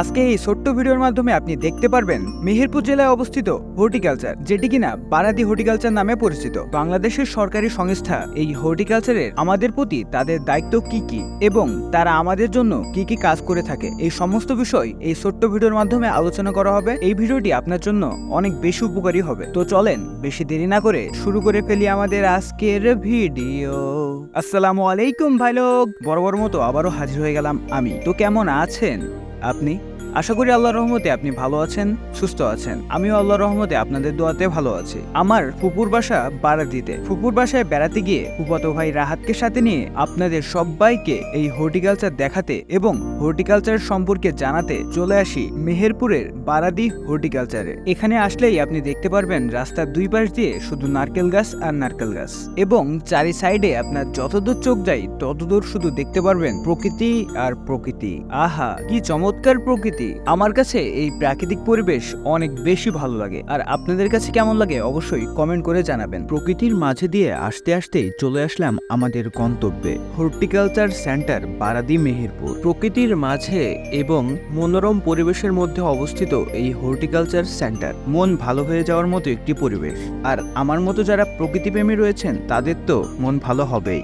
আজকে এই ছোট্ট ভিডিওর মাধ্যমে আপনি দেখতে পারবেন মেহেরপুর জেলায় অবস্থিত হর্টিকালচার, যেটি কিনা বারাদি হর্টিকালচার নামে পরিচিত। বাংলাদেশের সরকারি সংস্থা এই হর্টিকালচারের আমাদের প্রতি তাদের দায়িত্ব কি কি এবং তারা আমাদের জন্য কি কি কাজ করে থাকে, এই সমস্ত বিষয় এই ছোট্ট ভিডিওর মাধ্যমে আলোচনা করা হবে। এই ভিডিওটি আপনার জন্য অনেক বেশি উপকারী হবে। তো চলেন বেশি দেরি না করে শুরু করে ফেলি আমাদের আজকের ভিডিও। আসসালামু আলাইকুম ভাই লোক বড় মতো আবারও হাজির হয়ে গেলাম আমি। তো কেমন আছেন? আপনি আশা করি আল্লাহর রহমতে আপনি ভালো আছেন, সুস্থ আছেন। আমিও আল্লাহর রহমতে আপনাদের দোয়াতে ভালো আছি। আমার ফুপুর বাসা বারাদিতে ফুপুর বাসায় বেড়াতে গিয়ে ফুপাতো ভাই রাহাতকে সাথে নিয়ে আপনাদের সবাইকে এই হর্টিকালচার দেখাতে এবং হর্টিকালচার সম্পর্কে জানাতে চলে আসি মেহেরপুরের বারাদি হর্টিকালচারে। এখানে আসলেই আপনি দেখতে পারবেন রাস্তার দুই পাশ দিয়ে শুধু নারকেল গাছ আর নারকেল গাছ এবং চারি সাইডে আপনার যতদূর চোখ যায় ততদূর শুধু দেখতে পারবেন প্রকৃতি আর প্রকৃতি। আহা, কি চমৎকার প্রকৃতি! আমার কাছে এই প্রাকৃতিক পরিবেশ অনেক বেশি ভালো লাগে। আর আপনাদের কাছে কেমন লাগে অবশ্যই কমেন্ট করে জানাবেন। প্রকৃতির মাঝে দিয়ে আসতে আসতেই চলে আসলাম আমাদের গন্তব্যে, হর্টিকালচার সেন্টার, বারাদি মেহেরপুর। প্রকৃতির মাঝে এবং মনোরম পরিবেশের মধ্যে অবস্থিত এই হর্টিকালচার সেন্টার, মন ভালো হয়ে যাওয়ার মতো একটি পরিবেশ। আর আমার মতো যারা প্রকৃতিপ্রেমী রয়েছেন, তাদের তো মন ভালো হবেই।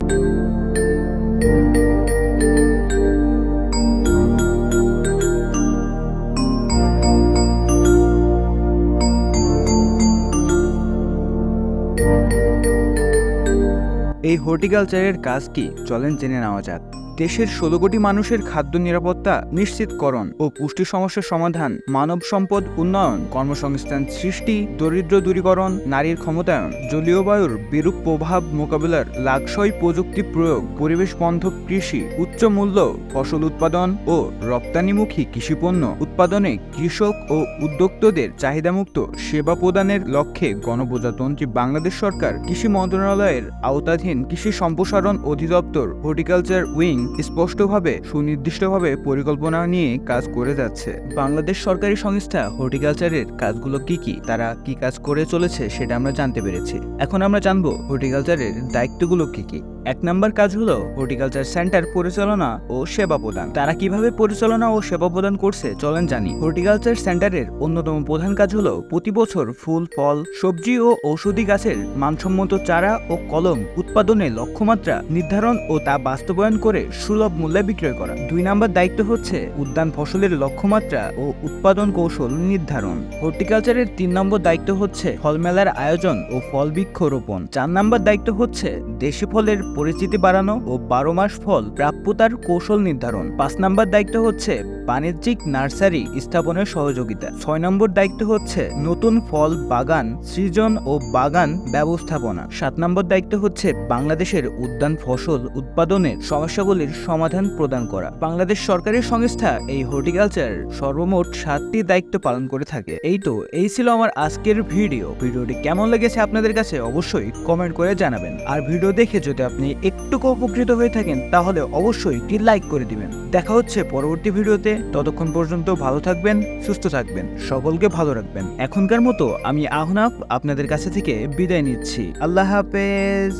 এই হর্টিকালচারের কাজ কি? চলেন জেনে নেওয়া যাক। দেশের ষোলো কোটি মানুষের খাদ্য নিরাপত্তা নিশ্চিতকরণ ও পুষ্টি সমস্যার সমাধান, মানব সম্পদ উন্নয়ন, কর্মসংস্থান সৃষ্টি, দরিদ্র দূরীকরণ, নারীর ক্ষমতায়ন জলীয় বায়ুর বিরূপ প্রভাব মোকাবিলার লাকসই প্রযুক্তি প্রয়োগ, পরিবেশ বান্ধব কৃষি, উচ্চ মূল্য ফসল উৎপাদন ও রপ্তানিমুখী কৃষিপণ্য উৎপাদনে কৃষক ও উদ্যোক্তদের চাহিদামুক্ত সেবা প্রদানের লক্ষ্যে গণপ্রজাতন্ত্রী বাংলাদেশ সরকার কৃষি মন্ত্রণালয়ের আওতাধীন কৃষি সম্প্রসারণ অধিদপ্তর হর্টিকালচার উইং স্পষ্টভাবে, সুনির্দিষ্টভাবে পরিকল্পনা নিয়ে কাজ করে যাচ্ছে। বাংলাদেশ সরকারি সংস্থা হর্টিকালচারের কাজগুলো কি কি, তারা কি কাজ করে চলেছে সেটা আমরা জানতে পেরেছি। এখন আমরা জানব হর্টিকালচারের দায়িত্বগুলো কি কি। এক নম্বর কাজ হলো হর্টিকালচার সেন্টার পরিচালনা ও সেবা প্রদান। তারা কীভাবে পরিচালনা ও সেবা প্রদান করছে চলেন জানি। হর্টিকালচার সেন্টারের অন্যতম প্রধান কাজ হলো প্রতি বছর ফুল, ফল, সবজি ও ঔষধি গাছের মানসম্মত চারা ও কলম উৎপাদনে লক্ষ্যমাত্রা নির্ধারণ ও তা বাস্তবায়ন করে সুলভ মূল্যে বিক্রয় করা। দুই নম্বর দায়িত্ব হচ্ছে উদ্যান ফসলের লক্ষ্যমাত্রা ও উৎপাদন কৌশল নির্ধারণ। হর্টিকালচারের তিন নম্বর দায়িত্ব হচ্ছে ফল মেলার আয়োজন ও ফল বৃক্ষ রোপণ চার নম্বর দায়িত্ব হচ্ছে দেশি ফলের পরিচিতি বাড়ানো ও বারো মাস ফল প্রাপ্যতার কৌশল নির্ধারণ। পাঁচ নম্বর দায়িত্ব হচ্ছে বাণিজ্যিক নার্সারি স্থাপনের সহযোগিতা। ছয় নম্বর দায়িত্ব হচ্ছে নতুন ফল, বাগান, সৃজন ও বাগান ব্যবস্থাপনা। সাত নম্বর দায়িত্ব হচ্ছে বাংলাদেশের উদ্যান ফসল উৎপাদনের সমস্যাগুলির সমাধান প্রদান করা। বাংলাদেশ সরকারি সংস্থা এই হর্টিকালচার সর্বমোট সাতটি দায়িত্ব পালন করে থাকে। এই তো, এই ছিল আমার আজকের ভিডিও। ভিডিওটি কেমন লেগেছে আপনাদের কাছে অবশ্যই কমেন্ট করে জানাবেন। আর ভিডিও দেখে যদি আপনি একটুকু উপকৃত হয়ে থাকেন, তাহলে অবশ্যই একটি লাইক করে দিবেন। দেখা হচ্ছে পরবর্তী ভিডিওতে। ততক্ষণ পর্যন্ত ভালো থাকবেন, সুস্থ থাকবেন, সকলকে ভালো রাখবেন। এখনকার মতো আমি আহনাফ আপনাদের কাছে থেকে বিদায় নিচ্ছি। আল্লাহ হাফেজ।